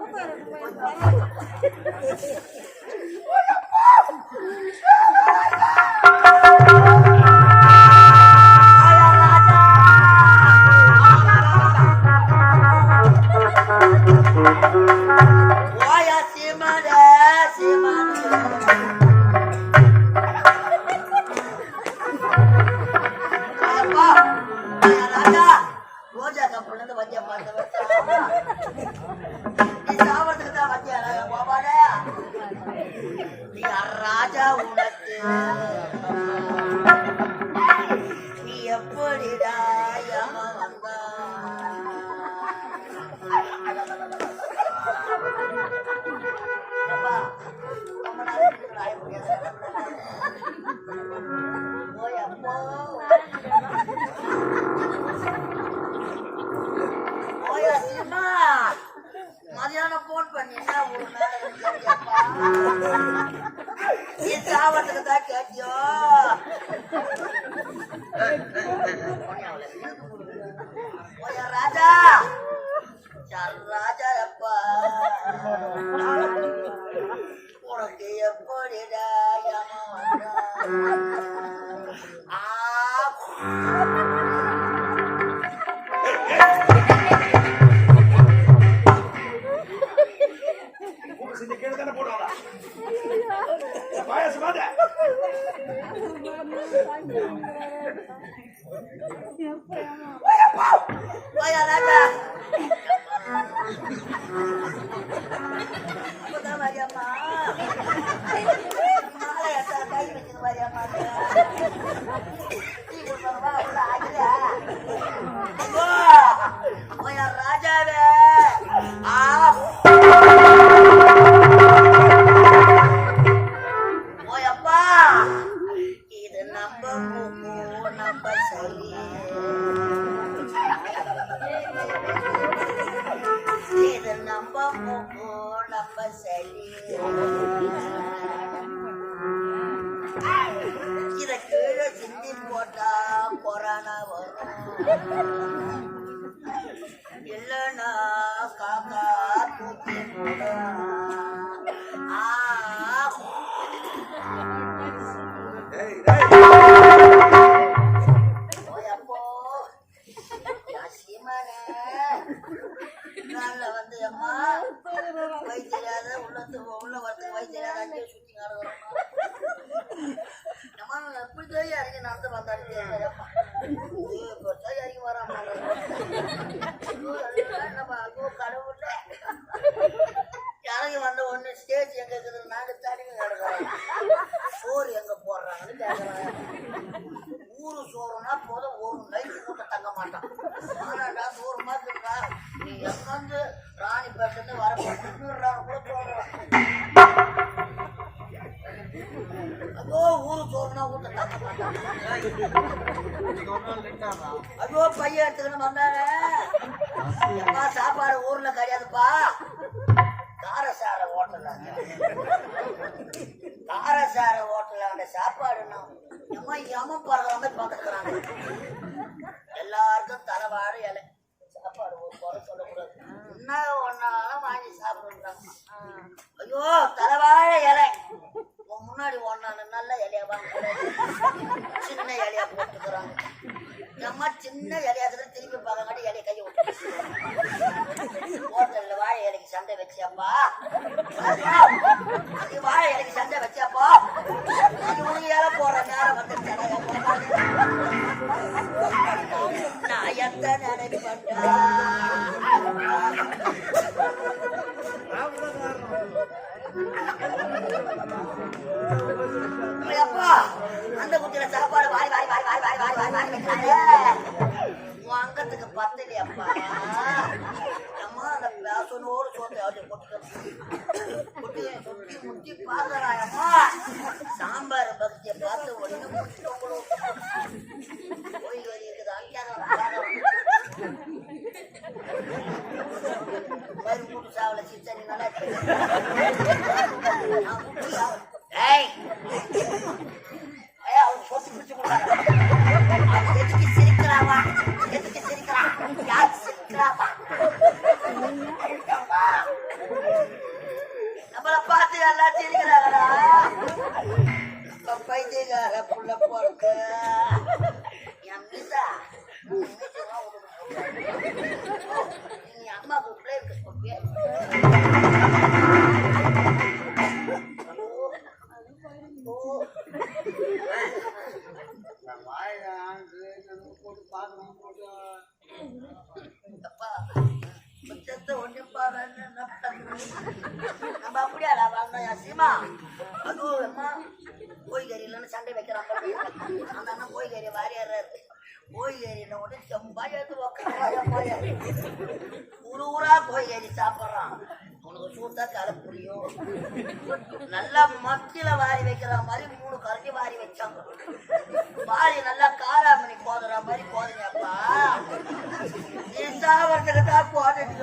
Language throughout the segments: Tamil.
Aku baru. இத கீழே சிந்தி போட்டா கொரோனா வரும் இல்லைன்னா சோறுனா போதும் ஒரு நைட்டு கூட்ட தங்க மாட்டான். ஆனாடா சோறு மாத்துறா நீ எங்க வந்து ராணிப்பேட்டு வரப்பட்டு கூட சொல்றான் அதோ ஊரு சோறுனா கூட்ட தங்க மாட்டான். அதோ பையன் எடுத்துக்கிட்டு வந்தானே. எப்பா சாப்பாடு ஊர்ல கிடையாதுப்பா? காரசார ஹோட்டல் காரசார ஹோட்டல் அந்த சாப்பாடு எம்மா எம பறக்கிற மாதிரி பார்த்துக்கிறாங்க எல்லாருக்கும் தலைவாழ இலை. சாப்பாடு ஒரு குறை சொல்லக்கூடாது. என்ன ஒன்னாலும் வாங்கி சாப்பிடுறாங்க. ஐயோ தலைவாழ இலை. முன்னாடி ஒன்னான நல்ல இலையா வாங்க சின்ன இலையா போட்டுக்கிறாங்க. எம்மா சின்ன இலையா திரும்பி பார்க்க மாட்டேன் இலையை கையை விட்டு ஹோட்டல்ல வாழை இலைக்கு சண்டை வச்சியாப்பா அது வாழை இலைக்கு சண்டை வச்சியாப்பா அது உயிர போற நேரம் வந்து நான் எத்தனை நினைப்பட்டா அப்பா அந்த குட்டியில சாப்பாடு வாரி வாரி வாய் வாய் வாரி வாரி வாரி வாரி வைக்கிறாங்க இல்லையாப்பா அம்மா அந்த பேசனோடு சோத்தை ஆட்டி போட்டு சுற்றி முட்டி பார்க்கறா அம்மா. சாம்பார் பக்தியை பார்த்து ஒன்று முடிச்சிட்டோம் போய் இருக்குது அஞ்சாரம் மறு புள்ள பொறுத்து என் மீசா நீ அம்மா சொல்லியே நம்ம சீமா அதுவும் அம்மா கோய்கறி இல்லைன்னு சண்டை வைக்கிறான் அந்த அண்ணன் கோய்கறி வாரியாடுறாரு கோய்கறின உடனே செம்பா எடுத்து உக்காய ஊரு ஊரா கோய்கறி சாப்பிட்றான். உனக்கு சூத்தா கலை புரியும் நல்லா மத்தியில வாரி வைக்கிற மாதிரி மூணு கரைஞ்சி வாரி வச்சாங்க. வாரி நல்லா காராமணி போதுற மாதிரி போதுங்கப்பா நீ சாவறதுக்கு தான் போதுங்க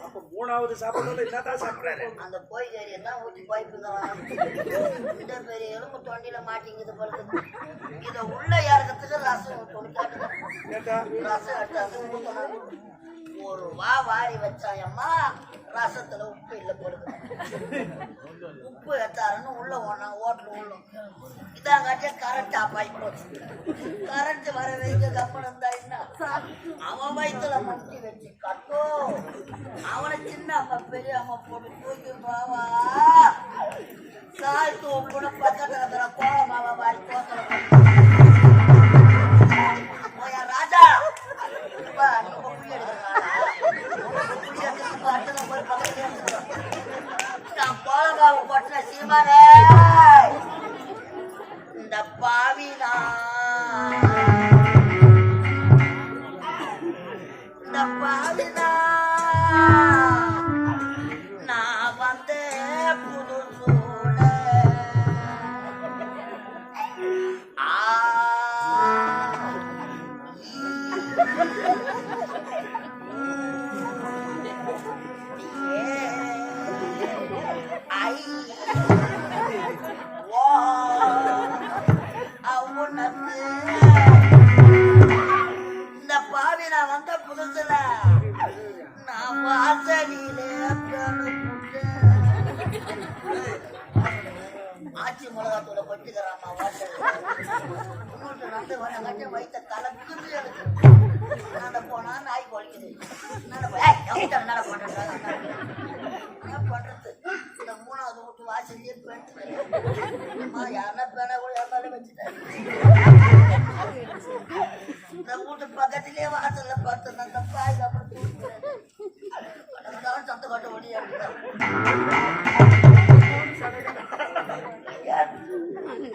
அப்ப மூணாவது சாப்பாடு என்னதான் சாப்பிடுறாரு? அந்த கோய்கறி எல்லாம் ஊற்றி பைப்புங்க இந்த பெரிய எலும்பு தொண்டியில மாட்டிங்குது பழுது இதை உள்ள இறக்கத்துக்கு ரசம் ஊற்றணும் கேட்டுங்க கேட்டா ரசம் எடுத்தாங்க ஊற்றணும் ஒரு வா வாரி வச்சாயம்மா ரசத்துல உப்பு இல்லை போடுது உப்பு எடுத்தாருன்னு உள்ள ஒண்ணா ஓட்டல் உள்ள. இதாங்காட்டியே கரண்ட் ஆஃப் ஆகி போச்சு. கரண்ட் வர வைக்க இருந்தா என்ன அவன் வயிற்றுல முட்டி வச்சு கட்டும் அவனை சின்ன அம்மா பெரிய அம்மா போட்டு தூக்கி பாவா சாய் தூக்குன்னு பக்கத்துல இருக்கிற கோலமாவா வாரி தோக்கல ஓயா ராஜா! இப்ப கொட்டின சீமானே. இந்த பாவினா பண்றது இந்த மூணாவது வீட்டு வாசல்லே போயிட்டு அம்மா யாருன்னா பேனா கூட என் வச்சுட்டேன் இந்த வீட்டு பக்கத்திலே வாசல்ல பார்த்து அந்த பாய் அப்புறம் தூக்கிட்டேன் சத்த கட்ட ஒடி ஐயோ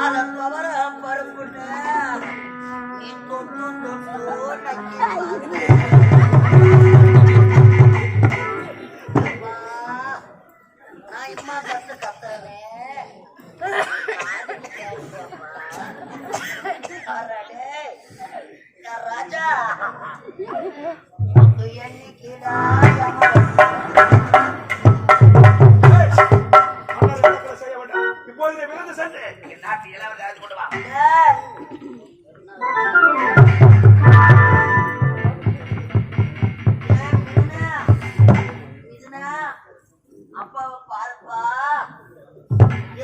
ಅದ ಪವರ ಪರಪುಟ ನೀ ತೊಟ್ಟು ತೊಟ್ಟು ನಕ್ಕಿ ನಾಯಮ್ಮ ಬಂದು ಕತ್ತವೆ ರಾಜ ಎಣ್ಣೆ ಕೀಡ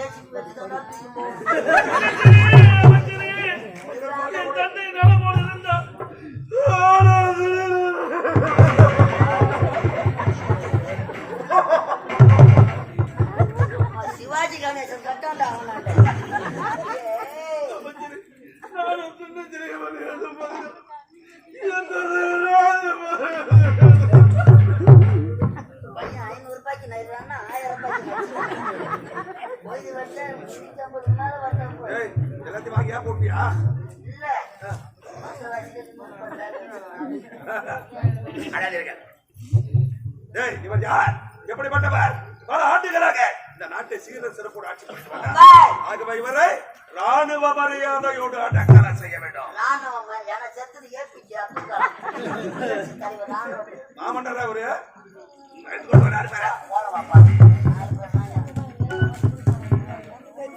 தந்தை நலம் எல்லாத்தையும் வாங்கியா போட்டியா? இல்ல இவர் யார்? எப்படிப்பட்டவர்? பல ஆண்டுகளாக இந்த நாட்டை சீர சிறப்போடு ஆட்சி பண்ணுவாங்க ஆகவே இவரை ராணுவ மரியாதையோடு அடக்கல செய்ய வேண்டும். மாமன்னரா ஒரு எடுத்துக்கொண்டு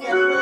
Thank you.